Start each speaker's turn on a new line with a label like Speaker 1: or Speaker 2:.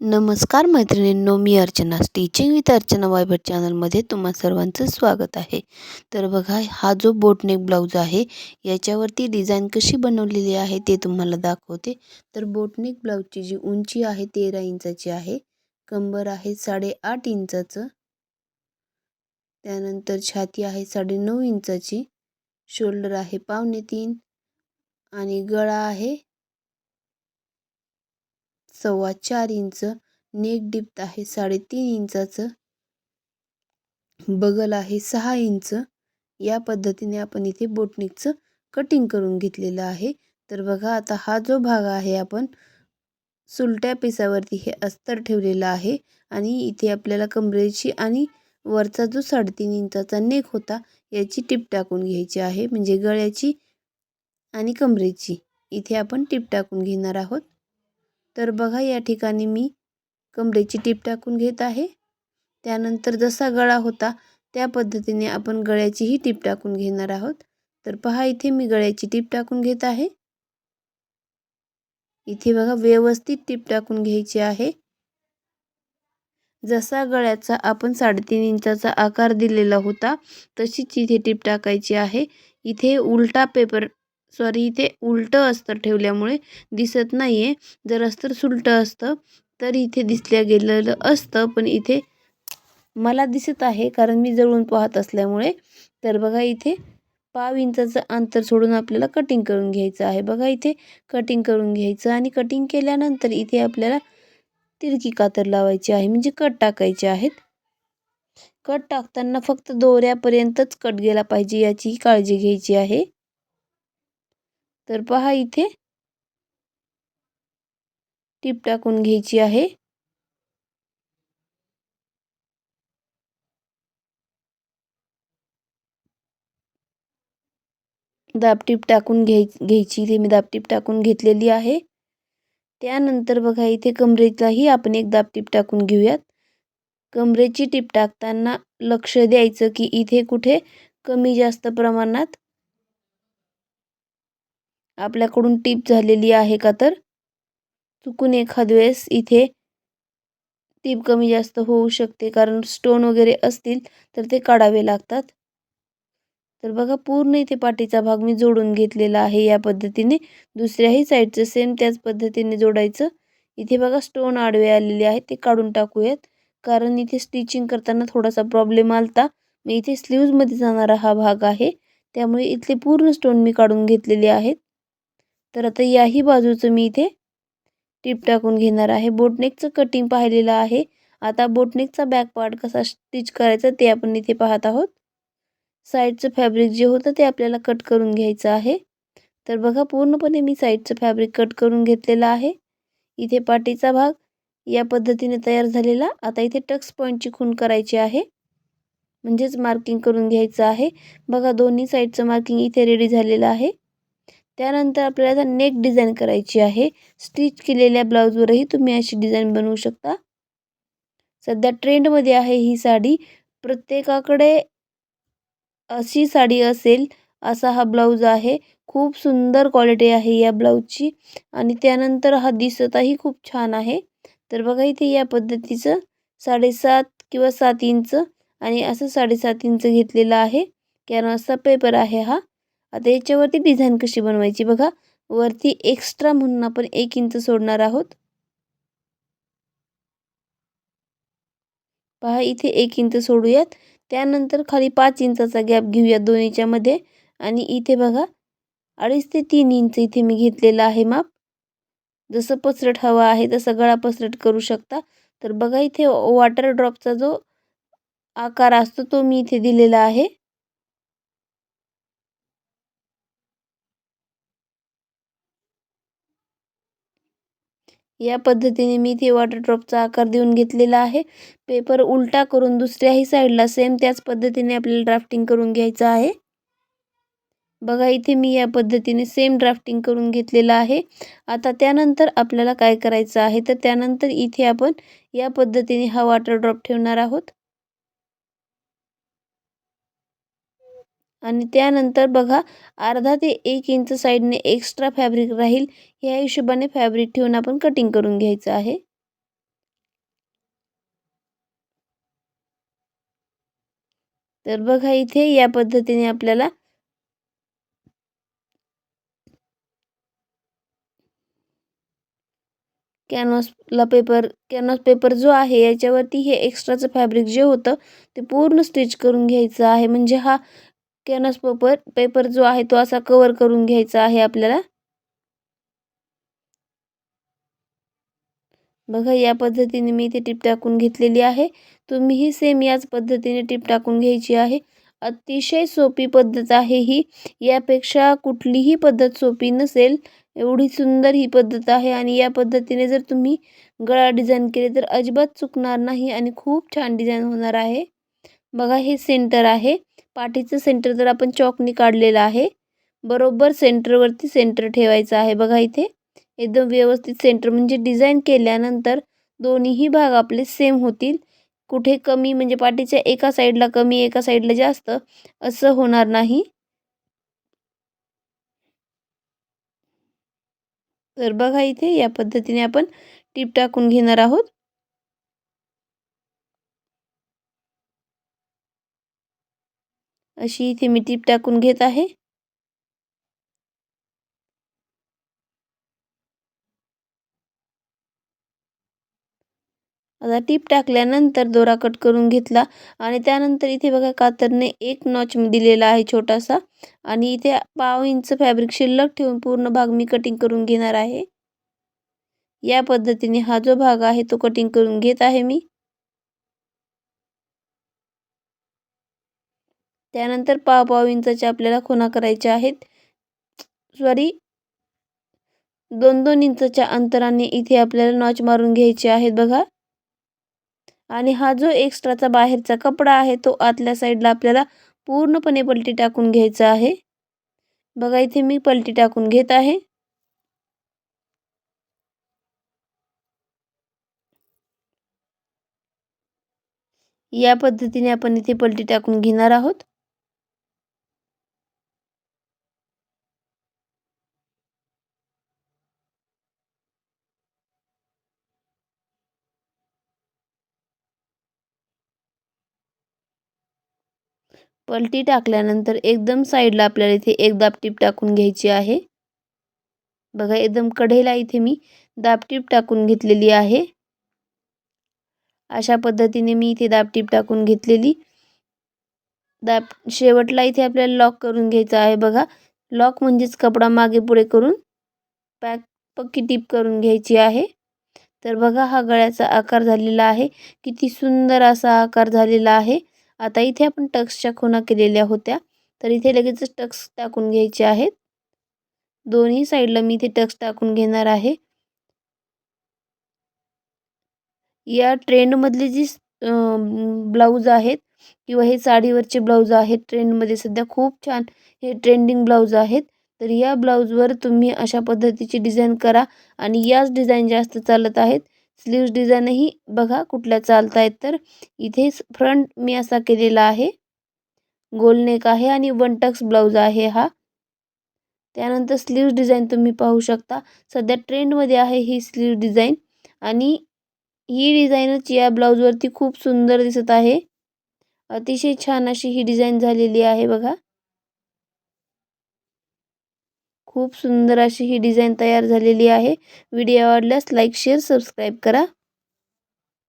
Speaker 1: नमस्कार मैत्रिणींनो मी अर्चना. स्टिचिंग विथ अर्चना वायबर चॅनलमध्ये तुम्हा सर्वांचं स्वागत आहे. तर बघा हा जो बोटनेक ब्लाऊज आहे याच्यावरती डिझाईन कशी बनवलेली आहे ते तुम्हाला दाखवते. तर बोटनेक ब्लाऊजची जी उंची आहे तेरा इंचाची आहे. कंबर आहे साडेआठ इंचाचं. त्यानंतर छाती आहे साडेनऊ इंचाची. शोल्डर आहे पावणे तीन. आणि गळा आहे सव्वा चार इंच नेक डिप्त आहे. साडेतीन इंचाचं बगल आहे. सहा इंच. या पद्धतीने आपण इथे बोटनिकचं कटिंग करून घेतलेलं आहे. तर बघा आता हा जो भाग आहे आपण सुलट्या पिसावरती हे अस्तर ठेवलेलं आहे आणि इथे आपल्याला कमरेची आणि वरचा जो साडेतीन इंचाचा नेक होता याची टिप टाकून घ्यायची आहे. म्हणजे गळ्याची आणि कमरेची. इथे आपण टिप टाकून घेणार आहोत. तर बघा या ठिकाणी मी कमरेची टीप टाकून घेत आहे. त्यानंतर जसा गळा होता त्या पद्धतीने आपण गळ्याचीही टीप टाकून घेणार आहोत. तर पहा इथे मी गळ्याची टीप टाकून घेत आहे. इथे बघा व्यवस्थित टीप टाकून घ्यायची आहे. जसा गळ्याचा आपण साडेतीन इंचाचा आकार दिलेला होता तशीच इथे टीप टाकायची आहे. इथे उलटा पेपर सॉरी इथे उलटं अस्तर ठेवल्यामुळे दिसत नाही आहे जर अस्तर सुलटं असतं तर इथे दिसल्या गेलेलं असतं पण इथे मला दिसत आहे कारण मी जवळून पाहत असल्यामुळे. तर बघा इथे पाव इंचाचं अंतर सोडून आपल्याला कटिंग करून घ्यायचं आहे. बघा इथे कटिंग करून घ्यायचं आणि कटिंग केल्यानंतर इथे आपल्याला तिरकी कातर लावायची आहे म्हणजे कट टाकायचे आहेत. कट टाकताना फक्त दोऱ्यापर्यंतच कट गेला पाहिजे याची काळजी घ्यायची आहे. तर पहा इथे. टीप टाकून घ्यायची आहे. दाबटीप टाकून घ्याय घ्यायची इथे मी दाबटीप टाकून घेतलेली आहे. त्यानंतर बघा इथे कमरेलाही आपण एक दाबटीप टाकून घेऊयात. कमरेची टीप टाकताना लक्ष द्यायचं की इथे कुठे कमी जास्त प्रमाणात आपल्याकडून टीप झालेली आहे का तर? चुकून एखाद वेळेस इथे टीप कमी जास्त होऊ शकते. कारण स्टोन वगैरे असतील तर ते काढावे लागतात. तर बघा पूर्ण इथे पाठीचा भाग मी जोडून घेतलेला आहे या पद्धतीने. दुसऱ्याही साईडचं सेम त्याच पद्धतीने जोडायचं. इथे बघा स्टोन आडवे आलेले आहेत ते काढून टाकूयात. कारण इथे स्टिचिंग करताना थोडासा प्रॉब्लेम आलता. मी इथे स्लीव्जमध्ये जाणारा हा भाग आहे. त्यामुळे इथले पूर्ण स्टोन मी काढून घेतलेले आहेत. तर आता याही बाजूचं मी इथे टिप टाकून घेणार आहे. बोटनेकचं कटिंग पाहिलेलं आहे. आता बोटनेकचा बॅक पार्ट कसा स्टिच करायचा ते आपण इथे पाहत आहोत. साईडचं फॅब्रिक जे होतं ते आपल्याला कट करून घ्यायचं आहे. तर बघा पूर्णपणे मी साईडचं फॅब्रिक कट करून घेतलेलं आहे. इथे पाटीचा भाग या पद्धतीने तयार झालेला. आता इथे टक्स पॉईंटची खून करायची आहे. म्हणजेच मार्किंग करून घ्यायचं आहे. बघा दोन्ही साईडचं मार्किंग इथे रेडी झालेलं आहे. त्यानंतर आपल्याला नेक डिझाईन करायची आहे. स्टिच केलेल्या ब्लाऊजवरही तुम्ही अशी डिझाईन बनवू शकता. सध्या ट्रेंडमध्ये आहे ही साडी. प्रत्येकाकडे अशी साडी असेल असा हा ब्लाऊज आहे. खूप सुंदर क्वालिटी आहे या ब्लाऊजची आणि त्यानंतर हा दिसतही खूप छान आहे. तर बघा इथे या पद्धतीचं साडेसात किंवा सात इंच आणि असं साडेसात इंच घेतलेलं आहे. कॅनवासचा पेपर आहे हा. आता याच्यावरती डिझाईन कशी बनवायची बघा. वरती एक्स्ट्रा म्हणून आपण एक इंच सोडणार आहोत. पहा इथे एक इंच सोडूयात. त्यानंतर खाली पाच इंचाचा गॅप घेऊयात दोन्हीच्यामध्ये आणि इथे बघा अडीच ते तीन इंच इथे मी घेतलेला आहे माप. जसं पसरट हवा आहे तसं गळा पसरट करू शकता. तर बघा इथे वॉटर ड्रॉपचा जो आकार असतो तो मी इथे दिलेला आहे. या पद्धतीने मी इथे वॉटर ड्रॉपचा आकार देऊन घेतलेला आहे. पेपर उलटा करून दुसऱ्याही साईडला सेम त्याच पद्धतीने आपल्याला ड्राफ्टिंग करून घ्यायचं आहे. बघा इथे मी या पद्धतीने सेम ड्राफ्टिंग करून घेतलेलं आहे. आता त्यानंतर आपल्याला काय करायचं आहे? तर त्यानंतर इथे आपण या पद्धतीने हा वॉटर ड्रॉप ठेवणार आहोत. आणि त्यानंतर बघा अर्धा ते एक इंच साईडने एक्स्ट्रा फॅब्रिक राहील. ह्या हिशोबाने फॅब्रिक ठेवून आपण कटिंग करून घ्यायचं आहे. तर बघा इथे या पद्धतीने आपल्याला कॅनव्हासला पेपर कॅनव्हास पेपर जो आहे याच्यावरती हे एक्स्ट्राचं फॅब्रिक जे होतं ते पूर्ण स्टिच करून घ्यायचं आहे. म्हणजे हा कॅनस पेपर पेपर जो आहे तो असा कवर करून घ्यायचा आहे आपल्याला. बघा या पद्धतीने मी इथे टीप टाकून घेतलेली आहे. तुम्हीही सेम याच पद्धतीने टीप टाकून घ्यायची आहे. अतिशय सोपी पद्धत आहे ही. यापेक्षा कुठलीही पद्धत सोपी नसेल. एवढी सुंदर ही पद्धत आहे आणि या पद्धतीने जर तुम्ही गळा डिझाईन केले तर अजिबात चुकणार नाही आणि खूप छान डिझाईन होणार आहे. बघा हे सेंटर आहे. पाठीचं सेंटर जर आपण चॉकनी काढलेलं आहे बरोबर सेंटरवरती सेंटर ठेवायचं आहे बघा इथे. एकदम व्यवस्थित सेंटर म्हणजे डिझाईन केल्यानंतर दोन्हीही भाग आपले सेम होतील. कुठे कमी म्हणजे पाठीच्या एका साईडला कमी एका साईडला जास्त असं होणार नाही. तर बघा इथे या पद्धतीने आपण टीप टाकून घेणार आहोत. अशी इथे मी टीप टाकून घेत आहे. आता टीप टाकल्यानंतर दोरा कट करून घेतला आणि त्यानंतर इथे बघा कातरने एक नॉच दिलेला आहे छोटासा आणि इथे पाव इंच फॅब्रिक शिल्लक ठेवून पूर्ण भाग मी कटिंग करून घेणार आहे. या पद्धतीने हा जो भाग आहे तो कटिंग करून घेत आहे मी. त्यानंतर पाव पाव आपल्याला खुणा करायच्या आहेत सॉरी दोन दोन इंचच्या अंतराने इथे आपल्याला नॉच मारून घ्यायचे आहेत बघा. आणि हा जो एक्स्ट्राचा बाहेरचा कपडा आहे तो आतल्या साईडला आपल्याला पूर्णपणे पलटी टाकून घ्यायचा आहे. बघा इथे मी पलटी टाकून घेत आहे. या पद्धतीने आपण इथे पलटी टाकून घेणार आहोत. पलटी टाकल्यानंतर एकदम साईडला आपल्याला इथे एक दाबटीप टाकून घ्यायची आहे. बघा एकदम कढईला इथे मी दाबटीप टाकून घेतलेली आहे. अशा पद्धतीने मी इथे दाबटीप टाकून घेतलेली. दाब शेवटला इथे आपल्याला लॉक करून घ्यायचा आहे बघा. लॉक म्हणजेच कपडा मागे पुढे करून पॅक पक्की टीप करून घ्यायची आहे. तर बघा हा गळ्याचा आकार झालेला आहे. किती सुंदर असा आकार झालेला आहे. आता इथे आपण टक्सच्या खुणा केलेल्या होत्या. तर इथे लगेचच टक्स टाकून घ्यायचे आहेत. दोन्ही साईडला मी इथे टक्स टाकून घेणार आहे. या ट्रेंडमधले जी ब्लाऊज आहेत किंवा हे साडीवरचे ब्लाऊज आहेत ट्रेंडमध्ये सध्या खूप छान हे ट्रेंडिंग ब्लाऊज आहेत. तर या ब्लाऊजवर तुम्ही अशा पद्धतीची डिझाईन करा आणि याच डिझाईन जास्त चालत आहेत. स्लीव्ज डिझाईनही बघा कुठल्या चालत आहेत तर. इथे फ्रंट मी असा केलेला आहे. गोलनेक आहे आणि वन टक्स ब्लाऊज आहे हा. त्यानंतर स्लीव्ज डिझाईन तुम्ही पाहू शकता. सध्या ट्रेंडमध्ये आहे ही स्लीव्ह डिझाईन आणि ही डिझाईनच या ब्लाऊजवरती खूप सुंदर दिसत आहे. अतिशय छान अशी ही डिझाईन झालेली आहे बघा. खूप सुंदर अशी ही डिझाईन तयार झालेली आहे. व्हिडिओ आवडल्यास लाईक शेअर सबस्क्राईब करा.